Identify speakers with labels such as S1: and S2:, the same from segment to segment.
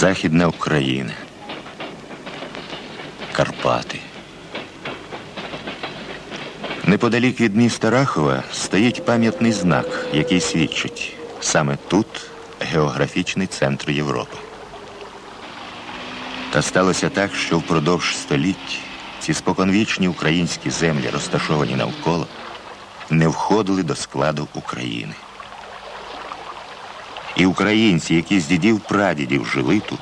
S1: Західна Україна. Карпати. Неподалік від міста Рахова стоїть пам'ятний знак, який свідчить саме тут географічний центр Європи. Та сталося так, що впродовж століть ці споконвічні українські землі, розташовані навколо, не входили до складу України. І українці, які з дідів прадідів жили тут,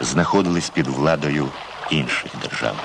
S1: знаходились під владою інших держав.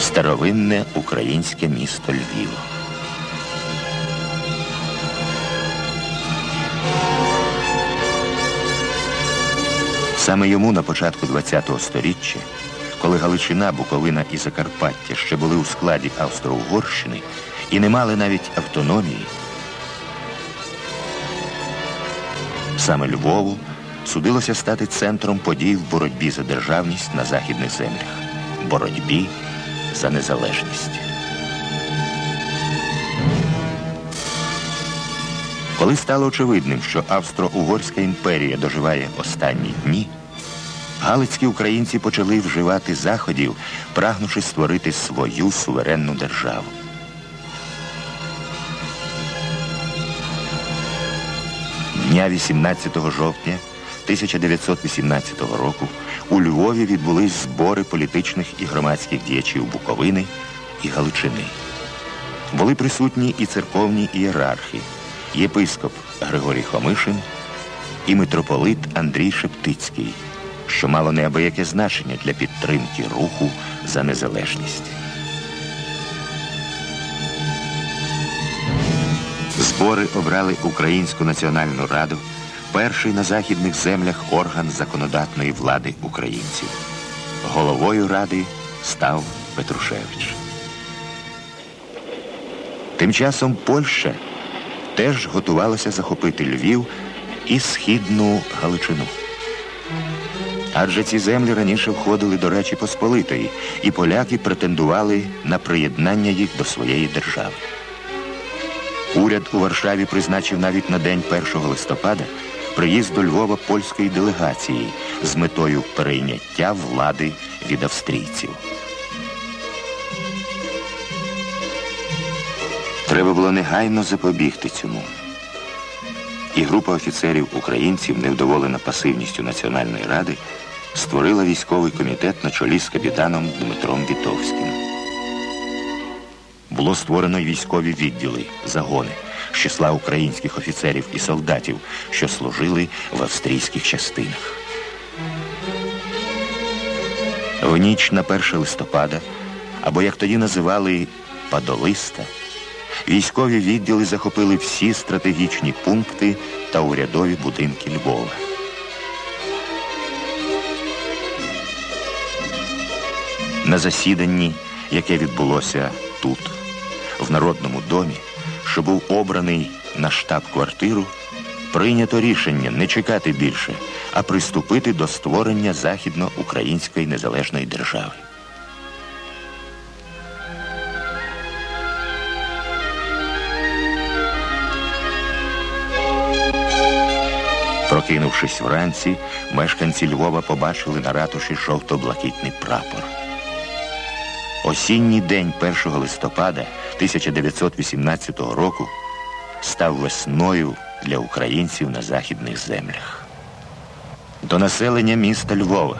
S1: Старовинне українське місто Львів. Саме йому на початку ХХ століття, коли Галичина, Буковина і Закарпаття ще були у складі Австро-Угорщини і не мали навіть автономії, саме Львову судилося стати центром подій в боротьбі за державність на західних землях, боротьбі за незалежність. Коли стало очевидним, що Австро-Угорська імперія доживає останні дні, галицькі українці почали вживати заходів, прагнучи створити свою суверенну державу. Дня 18 жовтня 1918 року у Львові відбулись збори політичних і громадських діячів Буковини і Галичини. Були присутні і церковні ієрархи, єпископ Григорій Хомишин і митрополит Андрій Шептицький, що мало неабияке значення для підтримки руху за незалежність. Збори обрали Українську національну раду, перший на західних землях орган законодатної влади українців. Головою ради став Петрушевич. Тим часом Польща теж готувалася захопити Львів і східну Галичину. Адже ці землі раніше входили до Речі Посполитої, і поляки претендували на приєднання їх до своєї держави. Уряд у Варшаві призначив навіть на день 1 листопада приїзд до Львова польської делегації з метою перейняття влади від австрійців. Треба було негайно запобігти цьому. І група офіцерів українців, невдоволена пасивністю Національної ради, створила військовий комітет на чолі з капітаном Дмитром Вітовським. Було створено й військові відділи, загони з числа українських офіцерів і солдатів, що служили в австрійських частинах. В ніч на 1 листопада, або як тоді називали Падолиста, військові відділи захопили всі стратегічні пункти та урядові будинки Львова. На засіданні, яке відбулося тут, в Народному домі, що був обраний на штаб-квартиру, прийнято рішення не чекати більше, а приступити до створення Західноукраїнської незалежної держави. Прокинувшись вранці, мешканці Львова побачили на ратуші жовто-блакитний прапор. Осінній день 1 листопада 1918 року став весною для українців на західних землях. До населення міста Львова.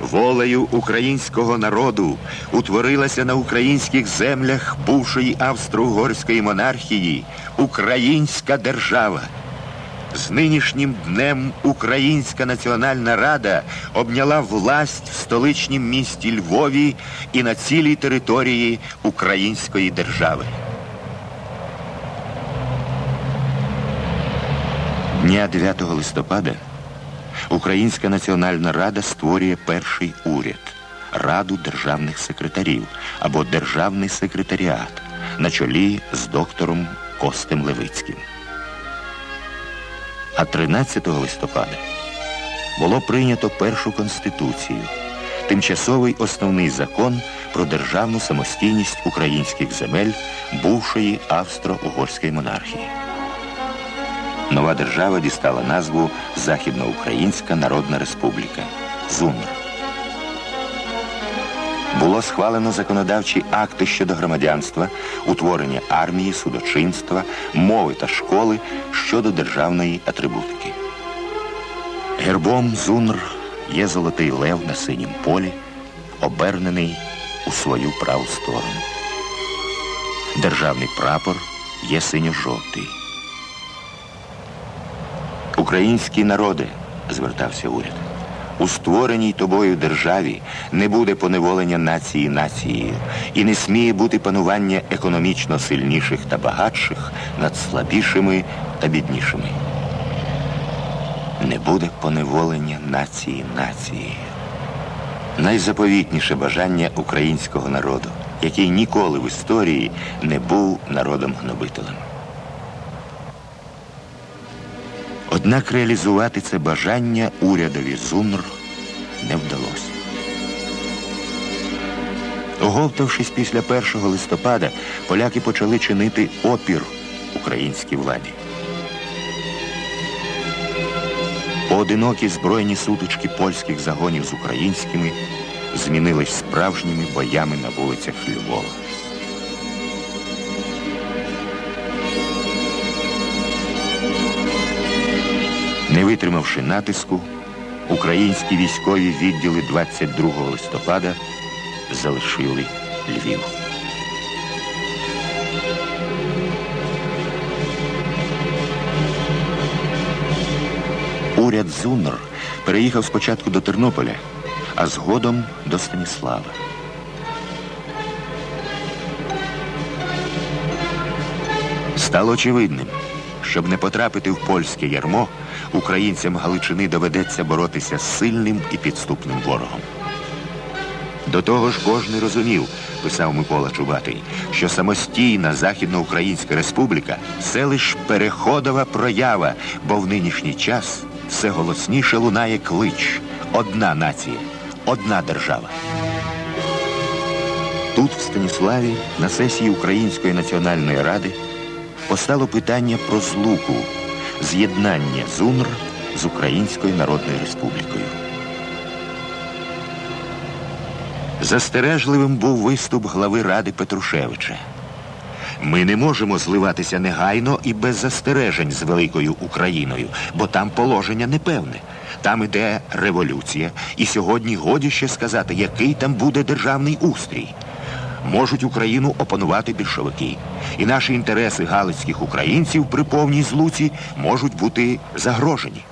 S1: Волею українського народу утворилася на українських землях бувшої австро-угорської монархії Українська держава. З нинішнім днем Українська Національна Рада обняла власть в столичнім місті Львові і на цілій території Української держави. Дня 9 листопада Українська Національна Рада створює перший уряд Раду державних секретарів або Державний секретаріат на чолі з доктором Костем Левицьким. А 13 листопада було прийнято першу конституцію, тимчасовий основний закон про державну самостійність українських земель бувшої австро-угорської монархії. Нова держава дістала назву Західноукраїнська Народна Республіка ЗУНР. Було схвалено законодавчі акти щодо громадянства, утворення армії, судочинства, мови та школи щодо державної атрибутики. Гербом ЗУНР є золотий лев на синім полі, обернений у свою праву сторону. Державний прапор є синьо-жовтий. Українські народи, звертався уряд, у створеній тобою державі не буде поневолення нації нацією і не сміє бути панування економічно сильніших та багатших над слабішими та біднішими. Не буде поневолення нації нацією. Найзаповітніше бажання українського народу, який ніколи в історії не був народом гнобителем. Однак реалізувати це бажання урядові ЗУНР не вдалося. Оговтавшись після 1 листопада, поляки почали чинити опір українській владі. Поодинокі збройні сутички польських загонів з українськими змінились справжніми боями на вулицях Львова. Витримавши натиску, українські військові відділи 22 листопада залишили Львів. Уряд Зунр переїхав спочатку до Тернополя, а згодом до Станіслава. Стало очевидним, щоб не потрапити в польське ярмо, українцям Галичини доведеться боротися з сильним і підступним ворогом. До того ж, кожен розумів, писав Микола Чубатий, що самостійна Західноукраїнська республіка це лиш переходова проява, бо в нинішній час все голосніше лунає клич. Одна нація, одна держава. Тут, в Станіславі, на сесії Української національної ради постало питання про злуку, з'єднання ЗУНР з Українською Народною Республікою. Застережливим був виступ глави Ради Петрушевича. Ми не можемо зливатися негайно і без застережень з великою Україною, бо там положення непевне. Там іде революція, і сьогодні годі ще сказати, який там буде державний устрій. Можуть Україну опанувати більшовики. І наші інтереси галицьких українців при повній злуці можуть бути загрожені.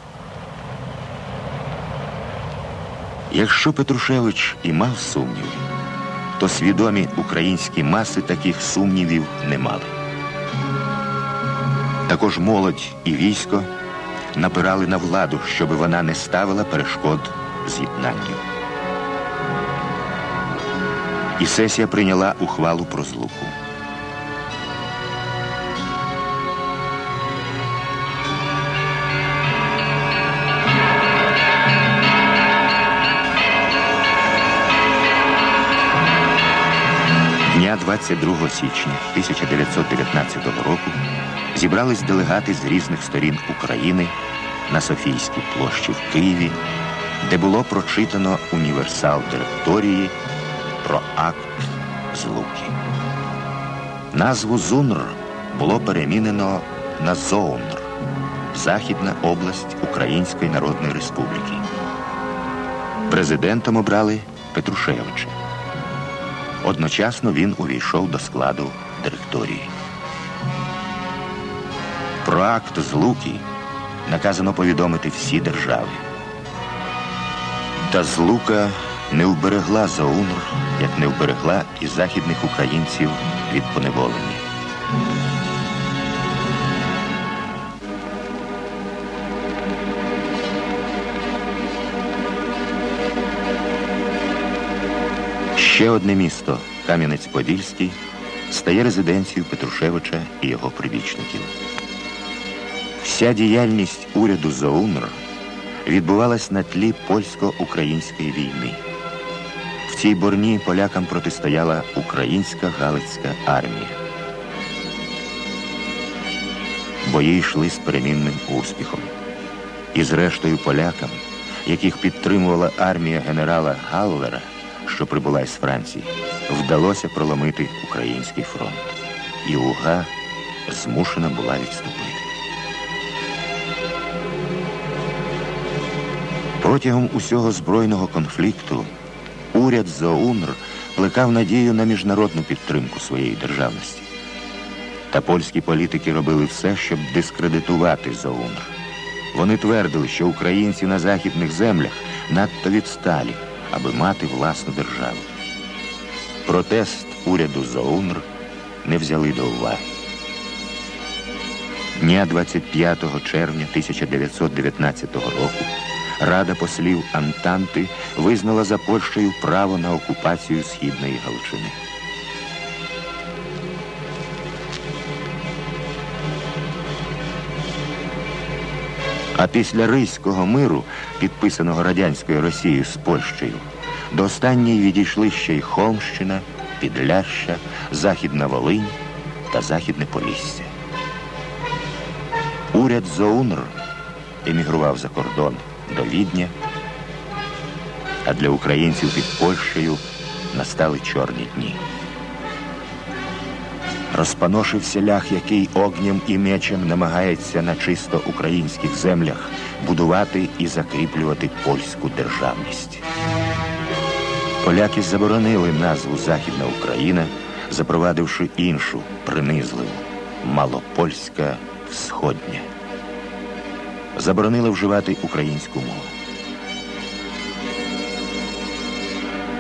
S1: Якщо Петрушевич і мав сумніви, то свідомі українські маси таких сумнівів не мали. Також молодь і військо напирали на владу, щоб вона не ставила перешкод з'єднанню. І сесія прийняла ухвалу про злуку. Дня 22 січня 1919 року зібрались делегати з різних сторін України на Софійській площі в Києві, де було прочитано універсал директорії про акт злуки. Назву ЗУНР було перемінено на ЗОУНР Західна область Української Народної Республіки. Президентом обрали Петрушевича. Одночасно він увійшов до складу директорії. Про акт злуки наказано повідомити всі держави. Та злука не вберегла Заунр, як не вберегла і західних українців від поневолення. Ще одне місто Кам'янець-Подільський стає резиденцією Петрушевича і його прибічників. Вся діяльність уряду ЗОУНР відбувалась на тлі польсько-української війни. Цій борні полякам протистояла українська Галицька армія. Бої йшли з перемінним успіхом. І зрештою полякам, яких підтримувала армія генерала Галлера, що прибула із Франції, вдалося проломити український фронт. І Уга змушена була відступити. Протягом усього збройного конфлікту уряд Зоунр плекав надію на міжнародну підтримку своєї державності. Та польські політики робили все, щоб дискредитувати Зоунр. Вони твердили, що українці на західних землях надто відсталі, аби мати власну державу. Протест уряду Зоунр не взяли до уваги. Дня 25 червня 1919 року Рада послів Антанти визнала за Польщею право на окупацію Східної Галичини. А після Ризького миру, підписаного радянською Росією з Польщею, до останньої відійшли ще й Холмщина, Підляща, Західна Волинь та Західне Полісся. Уряд Зоунр емігрував за кордон до Відня, а для українців під Польщею настали чорні дні. Розпаношився лях, який огнем і мечем намагається на чисто українських землях будувати і закріплювати польську державність. Поляки заборонили назву Західна Україна, запровадивши іншу принизливу Малопольська Всходня. Заборонили вживати українську мову.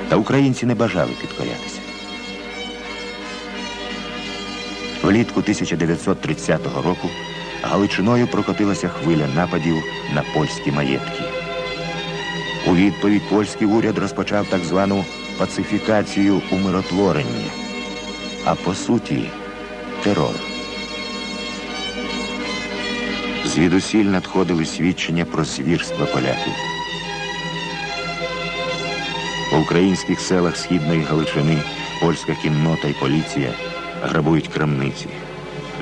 S1: Та українці не бажали підкорятися. Влітку 1930 року Галичиною прокотилася хвиля нападів на польські маєтки. У відповідь польський уряд розпочав так звану пацифікацію умиротворення, а по суті терор. Звідусіль надходили свідчення про звірства поляків. У українських селах Східної Галичини польська кіннота і поліція грабують крамниці,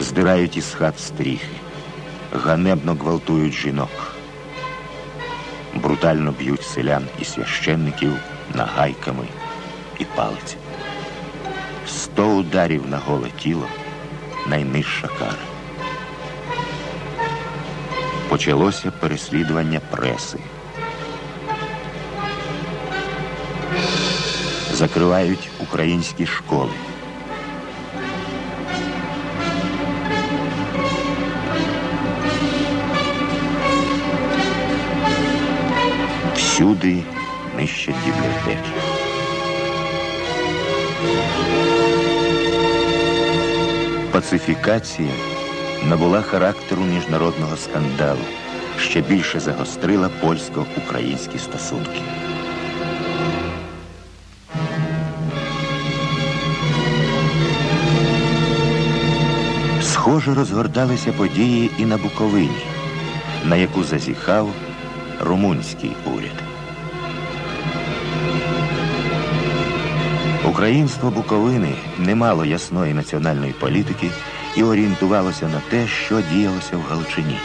S1: здирають із хат стріхи, ганебно гвалтують жінок, брутально б'ють селян і священників нагайками і палицями. Сто ударів на голе тіло найнижча кара. Почалося переслідування преси. Закривають українські школи. Всюди нищать бібліотеки. Пацифікація набула характеру міжнародного скандалу, ще більше загострила польсько-українські стосунки. Схоже розгорталися події і на Буковині, на яку зазіхав румунський уряд. Українство Буковини не мало ясної національної політики і орієнтувалося на те, що діялося в Галичині.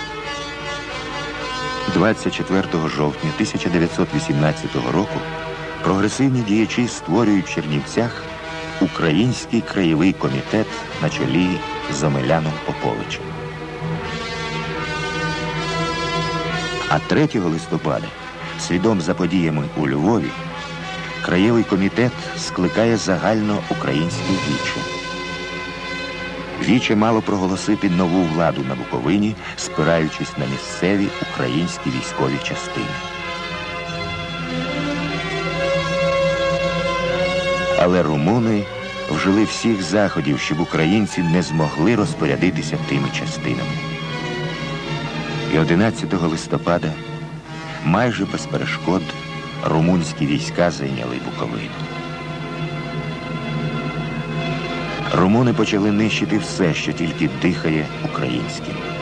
S1: 24 жовтня 1918 року прогресивні діячі створюють в Чернівцях Український краєвий комітет на чолі з Омеляном Поповичем. А 3 листопада, слідом за подіями у Львові, краєвий комітет скликає загальноукраїнське віче. Віче мало проголосити нову владу на Буковині, спираючись на місцеві українські військові частини. Але румуни вжили всіх заходів, щоб українці не змогли розпорядитися тими частинами. І 11 листопада майже без перешкод румунські війська зайняли Буковину. Румуни почали нищити все, що тільки дихає українським.